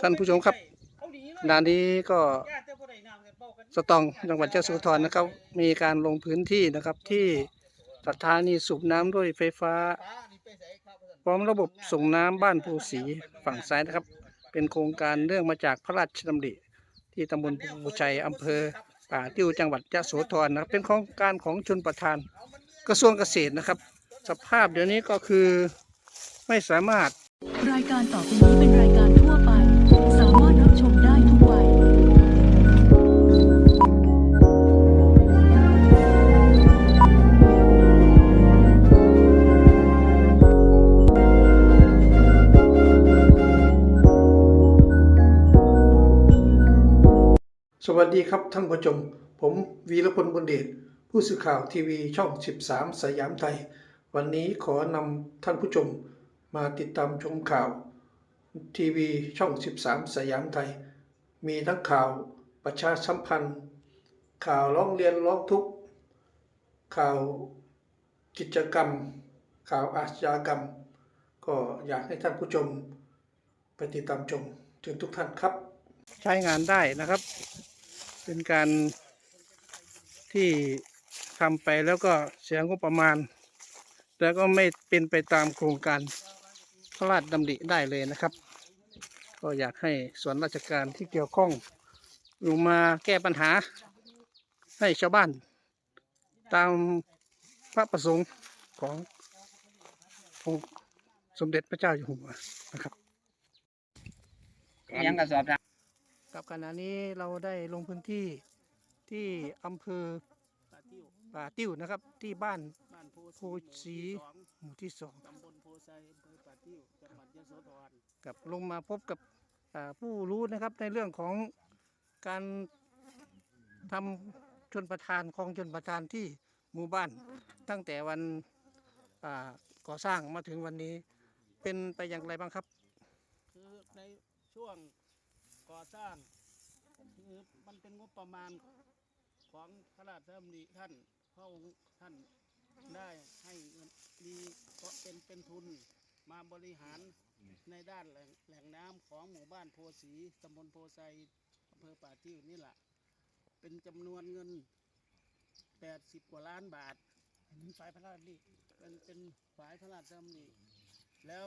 ท่านผู้ชมครับด้านนี้ก็สตองจังหวัดยะโสธรนะครับ มีการลงพื้นที่นะครับที่สถานีสูบน้ำด้วยไฟฟ้า พร้อมระบบส่งน้ำบ้านภูสีฝั่งซ้ายนะครับ เป็นโครงการเรื่องมาจากพระราชดำริ ที่ตำบลภูชัยอำเภอป่าติ้วจังหวัดยะโสธรนะครับเป็นโครงการของชนประทาน กระทรวงเกษตรนะครับ สภาพเดี๋ยวนี้ก็คือไม่สามารถรายการต่อไปนี้เป็น สวัสดีครับท่านผู้ชม ผมวีรพลบุญเดชผู้สื่อข่าวทีวีช่อง 13 สยามไทย วันนี้ขอนำท่านผู้ชมมาติดตามชมข่าว ทีวีช่อง 13 สยามไทย มีทั้งข่าวประชาสัมพันธ์ ข่าวร้องเรียนร้องทุกข์ข่าวกิจกรรม ข่าวอาชญากรรม ก็อยากให้ท่านผู้ชมไปติดตามชมถึงทุกท่านครับ ใช้งานได้นะครับ เป็นการที่ทำไปแล้วก็เสียงบประมาณ แล้วก็ไม่เป็นไปตามโครงการพระราชดำริได้เลยนะครับ ก็อยากให้ส่วนราชการที่เกี่ยวข้องลงมาแก้ปัญหาให้ชาวบ้าน ตามพระประสงค์ขององค์สมเด็จพระเจ้าอยู่หัวนะครับยังกระสอบทาง กับขณะนี้เราได้ลงพื้นที่ที่อำเภอป่าติ้วนะครับ ที่บ้านบ้านโพโพสีหมู่ที่สองตำบลโพไซอำเภอป่าติ้วจังหวัดยะโสธรกับลงมาพบกับอ่าผู้รู้นะครับในเรื่องของการทำชนประทานคลองชนประทานที่หมู่บ้าน ตั้งแต่วันอ่าก่อสร้างมาถึงวันนี้ เป็นไปอย่างไรบ้างครับ คือในช่วง ก่อสร้างคือมันเป็นงบประมาณของพระราชดำริท่านพระองค์ท่านได้ให้เงินมีก็เป็นเป็นทุนมาบริหารในด้านแหล่งแหล่งน้ำของหมู่บ้านโพสีตำบลโพไซอำเภอป่าติ้วนี่แหละเป็นจำนวนเงิน 80 กว่าล้านบาทฝ่ายพระราชดำริเป็นเป็นฝ่ายพระราชดำริแล้ว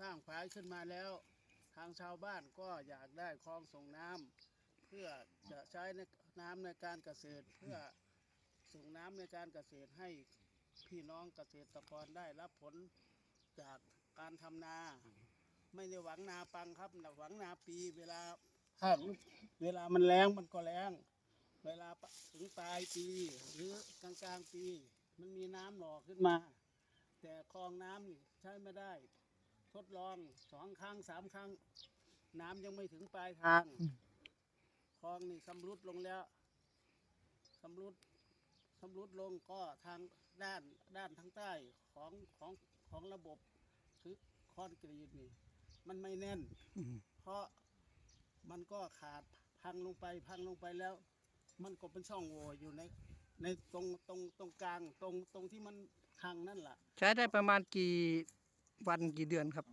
สร้างฝ่ายขึ้นมาแล้ว ทางชาวบ้านก็อยากได้คลองส่งน้ำเพื่อจะใช้ในน้ำในการเกษตร เพื่อส่งน้ำในการเกษตรให้พี่น้องเกษตรกรได้รับผลจากการทำนา ไม่ได้หวังนาปังครับหวังนาปีเวลาถ้าเวลามันแรงมันก็แรง เวลาถึงปลายปีหรือกลางกลางๆปี มันมีน้ำหล่อขึ้นมา แต่คลองน้ำนี่ใช้ไม่ได้ ทดลองสองครั้งสามครั้ง น้ำยังไม่ถึงปลายทางคลองนี่ชำรุดลงแล้วชำรุดชำรุดลงก็ทางด้านด้านทางใต้ของของของระบบคือคอนกรีตนี่ มันไม่แน่น เพราะมันก็ขาดพังลงไปพังลงไปแล้ว มันก็เป็นช่องโหว่อยู่ในในตรงตรงตรงกลางตรงตรงที่มันพังนั่นแหละใช้ได้ประมาณกี่ วันกี่เดือนครับ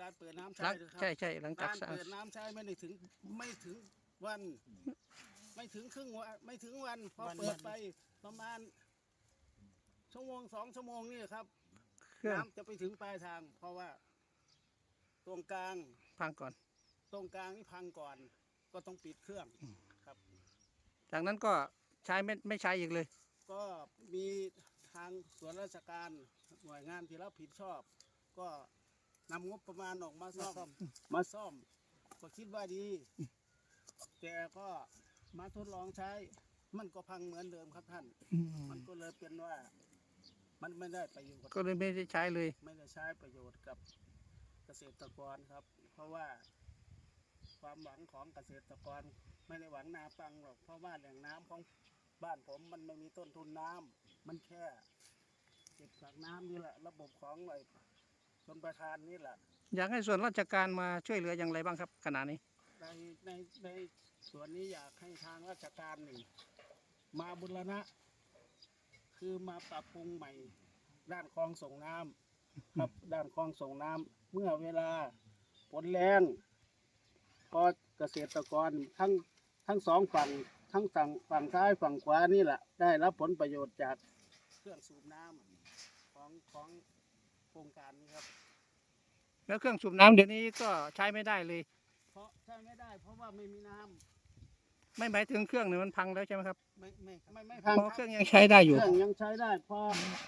การเปิดน้ำหลัใช้งเลยครับใช่ใช่หลังจากการสร้างเปิดน้ำใช้ไม่ได้ถึงไม่ถึงวัน ไม่ถึงครึ่งวันไม่ถึงวันพอเปิดไปประมาณ ชั่วโมงสองชั่วโมงนี่ครับ เครื่องน้ำจะไปถึงปลายทาง เพราะว่า ตรงกลาง พังก่อน ตรงกลางนี่พังก่อน ก็ต้องปิดเครื่องครับ จากนั้นก็ใช้ไม่ไม่ใช้อีกเลย ก็มีทางส่วนราชการ หน่วยงานที่รับผิดชอบ ก็นำงบประมาณออกมาซ่อมมาซ่อม ก็คิดว่าดี แต่ก็มาทดลองใช้ มันก็พังเหมือนเดิมครับท่าน มันก็เลยเป็นว่า มันไม่ได้ประโยชน์ก็เลยไม่ได้ใช้เลย ไม่ได้ใช้ประโยชน์กับเกษตรกรครับ เพราะว่า ความหวังของเกษตรกร ไม่ได้หวังนาปังหรอกเพราะว่าแหล่งน้ำของบ้านผมมันไม่มีต้นทุนน้ำมันแค่ เก็บจากน้ำนี่แหละ ระบบของไอ้ชนประทานนี่แหละ อยากให้ส่วนราชการมาช่วยเหลืออย่างไรบ้างครับขณะนี้ ในในในส่วนนี้อยากให้ทางราชการหนึ่งมาบุรณะ คือมาปรับปรุงใหม่ ด้านคลองส่งน้ำครับ ด้านคลองส่งน้ำเมื่อเวลาฝนแรงอเกษตรกรทั้งทั้งสองฝั่งทั้งฝั่งฝั่งซ้ายฝั่งขวานี่แหละ ได้รับผลประโยชน์จากเครื่องสูบน้ำ ของของโครงการนี้ครับ แล้วเครื่องสูบน้ำเดี๋ยวนี้ก็ใช้ไม่ได้เลย เพราะใช้ไม่ได้ เพราะว่าไม่มีน้ำไม่หมายถึงเครื่องเนี่ยมันพังแล้วใช่ไหมครับไม่ไม่ไม่ไม่พังเพราะคเครัรื่บองยังใช้ได้อยู่เครื่องยังใช้ได้พอ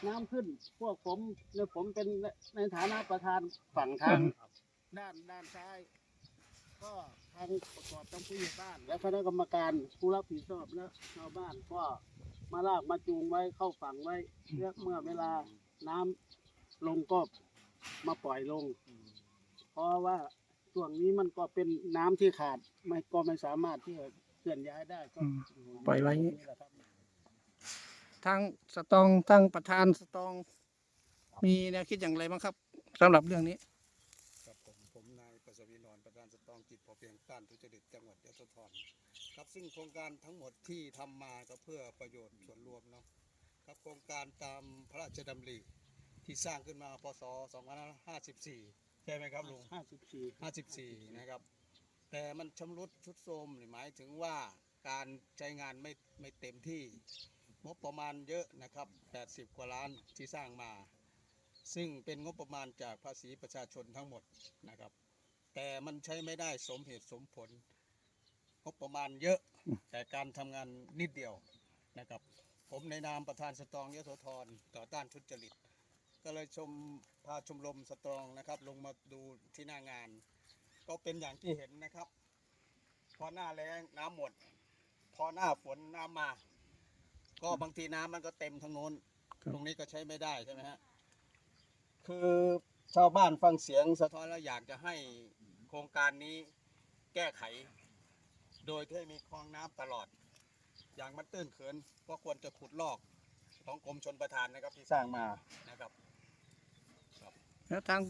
น้ำขึ้น พวกผมเนี่ยผมเป็นในฐานะประธานฝั่งทางด้านด้านซ้าย ก็ทางประกอบทั้งผู้ใหญ่บ้าน และคณะกรรมการผู้รับผิดชอบและชาวบ้านก็มาลากมาจูงไว้เข้าฝั่งไว้เพื่อเมื่อเวลา น้ำลงก็มาปล่อยลง เพราะว่าช่วงนี้มันก็เป็นน้ำที่ขาดไม่ก็ไม่สามารถที่จะเคลื่อนย้ายได้ก็อืมปล่อยไว้ นี่แหละครับ ทางสตองทางประธานสตอง มีแนวคิดอย่างไรบ้างครับสำหรับเรื่องนี้ ครับผมผมนายประสวีนอนประธานสตรองจิตพอเพียงต้านทุจริตจังหวัดยโสธรครับซึ่งโครงการทั้งหมดที่ทำมาก็เพื่อประโยชน์ส่วนรวมเนาะ ครับโครงการตามพระราชดำริที่สร้างขึ้นมาพศ 2554 ใช่ไหมครับลุง ห้าสิบสี่54 นะครับ แต่มันชำรุดชุดโทรมหมายถึงว่าการใช้งานไม่ไม่เต็มที่งบประมาณเยอะนะครับ 80 กว่าล้านที่สร้างมา ซึ่งเป็นงบประมาณจากภาษีประชาชนทั้งหมดนะครับ แต่มันใช้ไม่ได้สมเหตุสมผล งบประมาณเยอะ แต่การทำงานนิดเดียวนะครับ ผมในนามประธานสตรองยโสธรต่อต้านทุจริต ก็เลยชมพาชมรมสตรองนะครับ ลงมาดูที่หน้างาน ก็เป็นอย่างที่เห็นนะครับ พอหน้าแล้งน้ำหมด พอหน้าฝนน้ำมา ก็บางทีน้ำมันก็เต็มทั้งโน้นครับตรงนี้ก็ใช้ไม่ได้ใช่ไหมฮะคือชาวบ้านฟังเสียงสะท้อนแล้วอยากจะให้โครงการนี้แก้ไข โดยที่มีคลองน้ำตลอดอ ย่างมันตื้นเขินก็ควรจะขุดลอกของกรมชนประทานนะครับที่สร้างมานะครับแล้วทาง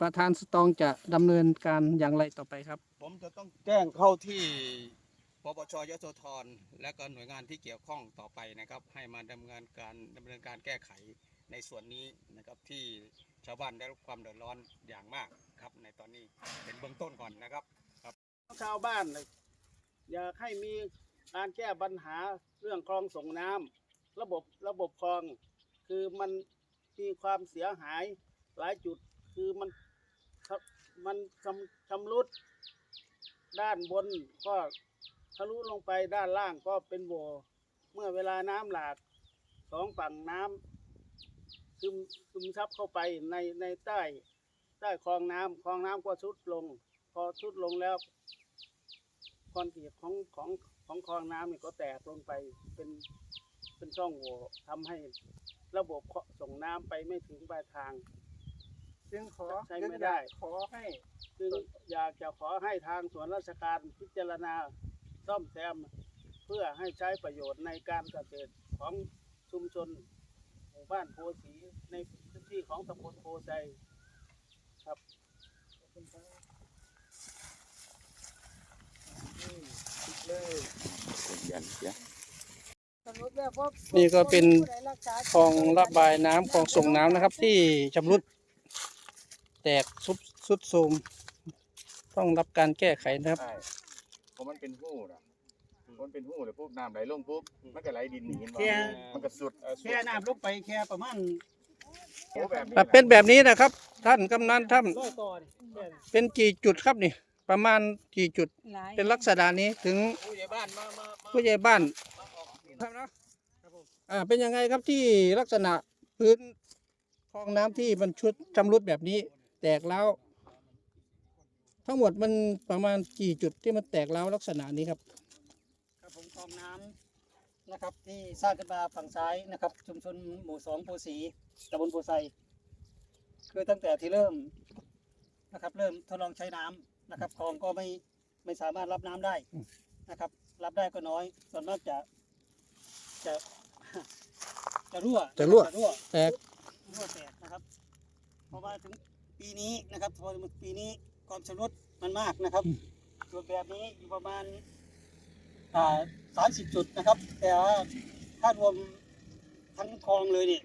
ประธานสตองจะดำเนินการอย่างไรต่อไปครับ ผมจะต้องแจ้งเข้าที่ปปชยโสธรและก็หน่วยงานที่เกี่ยวข้องต่อไปนะครับ ให้มาดำเนินการดำเนินการแก้ไขในส่วนนี้นะครับที่ชาวบ้านได้รับความเดือดร้อนอย่างมากครับ ในตอนนี้เป็นเบื้องต้นก่อนนะครับชาวบ้านน่ะอยากให้มี การแก้ปัญหาเรื่องคลองส่งน้ำระบบระบบคลอง คือมันมีความเสียหายหลายจุดคือมันครับมันชำชำรุด ด้านบนก็ทะลุลงไปด้านล่างก็เป็นโหวเมื่อเวลาน้ำหลากสองฝั่งน้ำซึมซึมซับเข้าไปในในใต้ใต้คลองน้ำคลองน้ำก็ทรุดลง พอทรุดลงแล้วคอนกรีตของของ ของคลองน้ำนี่ก็แตกลงไปเป็นเป็นช่องโหว่ทำให้ระบบส่งน้ำไปไม่ถึงปลายทางซึ่งขอใช้ไม่ได้ ขอให้ซึ่งอยากจะขอให้ทางส่วนราชการพิจารณาซ่อมแซม เพื่อให้ใช้ประโยชน์ในการเกษตรของชุมชนหมู่บ้านโพสีในพื้นที่ของตำบลโพไซครับขอบคุณครับ นี่ก็เป็นคลองระบายน้ำคลองส่งน้ำนะครับ ที่ชำรุด แตกซุบซุดโทรมต้องรับการแก้ไขนะครับ ใช่เพราะมันเป็นหู้นะมันเป็นหู้เลยปุ๊บน้ำไหลลงปุ๊บมันก็ไหลดินหนีเห็นบ่แค่มันก็สุดเอ่อสุดแค่น้ำลงไปแค่ประมาณโอ้แบบนี้อะเป็นแบบนี้นะครับ ท่านกำนันท่านร้อยก่อนแค่เป็นกี่จุดครับนี่ ประมาณกี่จุดเป็นลักษณะนี้ถึงผู้ใหญ่บ้านมามามาผู้ใหญ่บ้านมาออกครับเนาะอ่าเป็นยังไงครับที่ลักษณะพื้นคลองน้ำที่มันชุดชำรุดแบบนี้ แตกแล้ว ทั้งหมดมันประมาณกี่จุดที่มันแตกแล้วลักษณะนี้ครับ ครับผมคลองน้ำนะครับที่สร้างขึ้นมาฝั่งซ้ายนะครับ ชุมชนหมู่สองโพสีตำบลโพไซคือตั้งแต่ที่เริ่มนะครับ เริ่มทดลองใช้น้ำ นะครับคลองก็ไม่ไม่สามารถรับน้ำได้นะครับ รับได้ก็น้อย ส่วนมากจะจะจะรั่วจะรั่ว จะรั่วแตก รั่วแตกนะครับพอมาถึงปีนี้นะครับพอมาปีนี้ความชำรุดมันมากนะครับ ส่วนแบบนี้อยู่ประมาณอ่าสามสิบจุดนะครับ แต่ว่าถ้ารวมทั้งคลองเลยนี่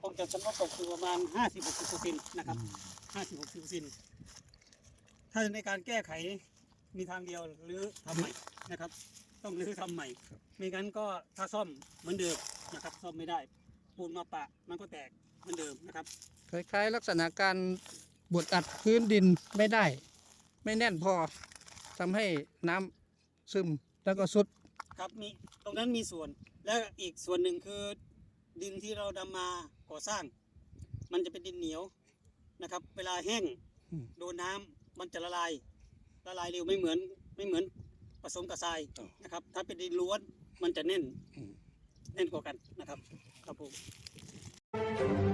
คงจะชำรุดตกอยู่ประมาณห้าสิบหกสิบเปอร์เซ็นต์นะครับ ห้าสิบหกสิบเปอร์เซ็นต์ถ้าาในการแก้ไขมีทางเดียวหรือทำใหม่นะครับ ต้องรื้อทำใหม่ ไม่งั้นก็ถ้าซ่อมเหมือนเดิมนะครับ ซ่อมไม่ได้ปูนมาปะมันก็แตกเหมือนเดิมนะครับคล้ายๆลักษณะการบดอัดพื้นดินไม่ได้ ไม่แน่นพอทำให้น้ำซึมแล้วก็สุดครับมีตรงนั้นมีส่วนแล้วอีกส่วนหนึ่งคือดินที่เรานำมาก่อสร้าง มันจะเป็นดินเหนียว นะครับ เวลาแห้งอืมโดนน้ำมันจะละลายละลายเร็วไม่เหมือนไม่เหมือนผสมกับทรายนะครับ ถ้าเป็นดินล้วนมันจะแน่นอืมแน่นกว่ากันนะครับครับผม